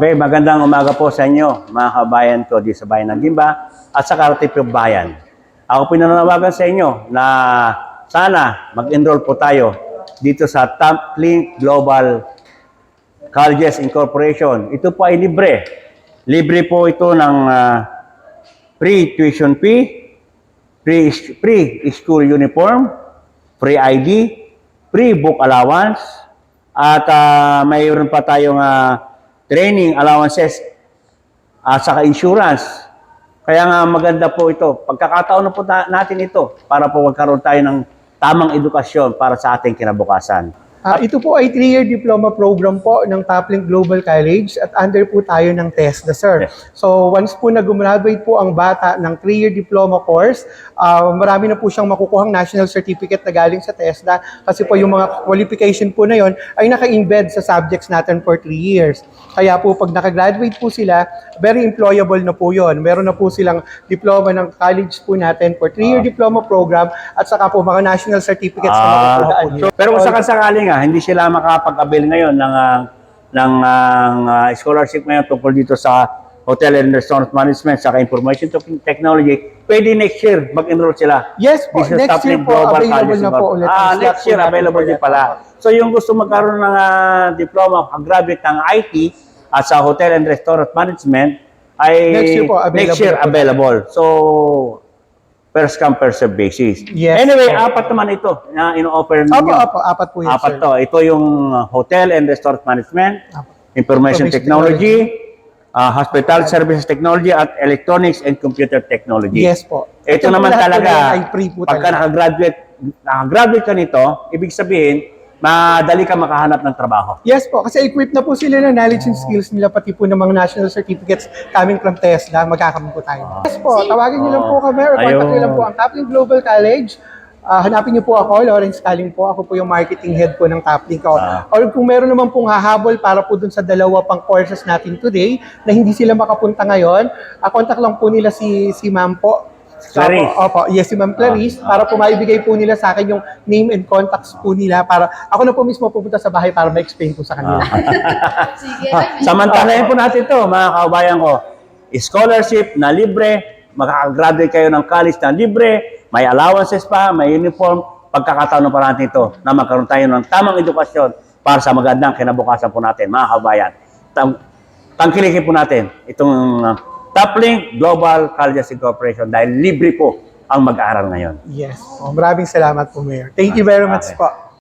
Okay, magandang umaga po sa inyo, mga kabayan ko di sa bayan ng Gimba at sa Karatipyo Bayan. Ako po nananawagan sa inyo na sana mag-enroll po tayo dito sa Top Global Colleges Incorporation. Ito po ay libre. Libre po ito ng ah, free tuition fee, free, free school uniform, free ID, free book allowance, at ah, mayroon pa tayong ah, training allowances at saka insurance. Kaya nga maganda po ito. Pagkakataon na po na- natin ito para po magkaroon tayo ng tamang edukasyon para sa ating kinabukasan. Ah, ito po ay 3-year diploma program po ng Toplink Global College at under po tayo ng TESDA, sir. Yes. So once po na gumraduate po ang bata ng 3-year diploma course, ah, marami na po siyang makukuhang national certificate na galing sa TESDA kasi po yung mga qualification po na yon ay naka-embed sa subjects natin for 3 years. Kaya po pag nakagraduate po sila, very employable na po yon. Meron na po silang diploma ng college po natin for 3-year diploma program at saka po mga national certificates na Ah, nila. pero kung sakasakali nga, hindi sila makapag-avail ngayon ng, ah, ng ah, scholarship ngayon tungkol dito sa Hotel and Restaurant Management saka Information Tech- Technology, pwede next year mag-enroll sila. Yes po, is next year po, available na po ulit. Ah, Ang next year, available din pala. So yung gusto magkaroon ng ah, diploma, graduate ng IT at sa Hotel and Restaurant Management, ay Next year po, available next year available. So, first come, first serve basis. Yes, anyway, po. apat naman ito na ino-offer ninyo. Opo, opo, apat po yun, Apat sir. to. Ito yung uh, Hotel and Restaurant Management, Apo. Information Information Technology, uh, Hospital Services Technology, at Electronics and Computer Technology. Yes po. Ito po naman lahat po talaga, yan ay free po pagka talaga. nakagraduate, nakagraduate ka nito, ibig sabihin, madali ka makahanap ng trabaho. Yes po, kasi equipped na po sila ng knowledge and skills nila, pati po ng mga national certificates coming from TESDA, magkakaroon po tayo. Yes po, tawagin niyo lang po kami or contact niyo lang po ang Taplink Global College. Ah, hanapin niyo po ako, Lawrence Caling po. Ako po yung marketing head po ng Taplink. O, Ah. or kung meron naman pong hahabol para po dun sa dalawa pang courses natin today na hindi sila makapunta ngayon, ah, contact lang po nila si, si ma'am po. Clarice. Opo, yes, si Ma'am Clarice, Ah, para po maibigay po nila sa akin yung name and contacts po nila para ako na po mismo pupunta sa bahay para ma-explain po sa kanila. Sige. Ah, Samantalahin po natin ito, mga kabayan ko. Scholarship na libre, makakagraduate kayo ng college na libre, may allowances pa, may uniform, pagkakataon pa natin ito na magkaroon tayo ng tamang edukasyon para sa magandang kinabukasan po natin, mga kabayan. Tam tangkilikin po natin itong uh, Toplink Global Colleges Incorporation dahil libre po ang mag-aaral ngayon. yes. Oh, maraming salamat po, Mayor. Thank you very much Okay. po.